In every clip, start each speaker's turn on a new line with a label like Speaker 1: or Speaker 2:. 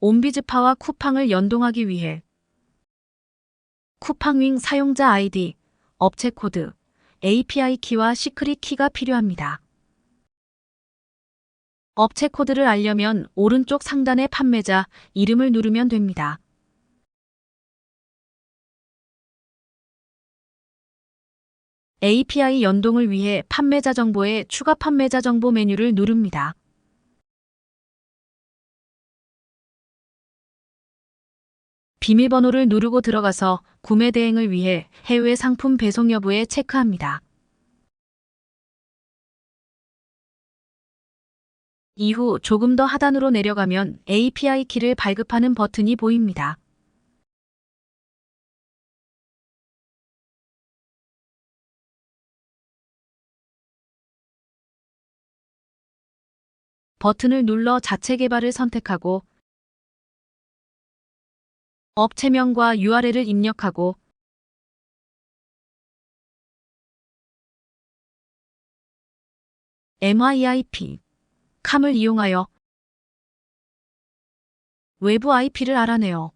Speaker 1: 온비즈파와 쿠팡을 연동하기 위해 쿠팡윙 사용자 아이디, 업체 코드, API 키와 시크릿 키가 필요합니다. 업체 코드를 알려면 오른쪽 상단의 판매자 이름을 누르면 됩니다. API 연동을 위해 판매자 정보에 추가 판매자 정보 메뉴를 누릅니다. 비밀번호를 누르고 들어가서 구매 대행을 위해 해외 상품 배송 여부에 체크합니다. 이후 조금 더 하단으로 내려가면 API 키를 발급하는 버튼이 보입니다. 버튼을 눌러 자체 개발을 선택하고 업체명과 URL을 입력하고 MIIP 캄을 이용하여 외부 IP를 알아내요.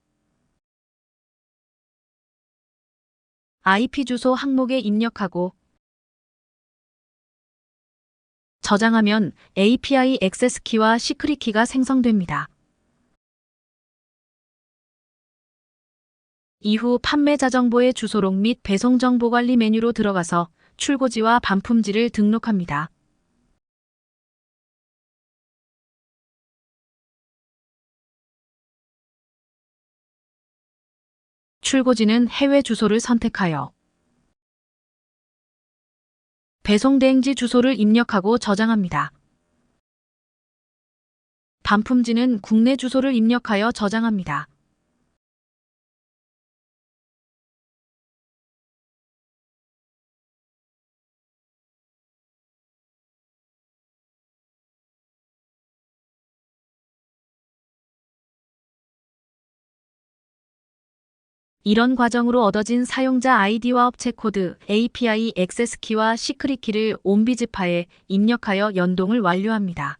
Speaker 1: IP 주소 항목에 입력하고 저장하면 API 액세스 키와 시크릿 키가 생성됩니다. 이후 판매자 정보의 주소록 및 배송 정보 관리 메뉴로 들어가서 출고지와 반품지를 등록합니다. 출고지는 해외 주소를 선택하여 배송 대행지 주소를 입력하고 저장합니다. 반품지는 국내 주소를 입력하여 저장합니다. 이런 과정으로 얻어진 사용자 아이디와 업체 코드, API 액세스 키와 시크릿 키를 온비즈파에 입력하여 연동을 완료합니다.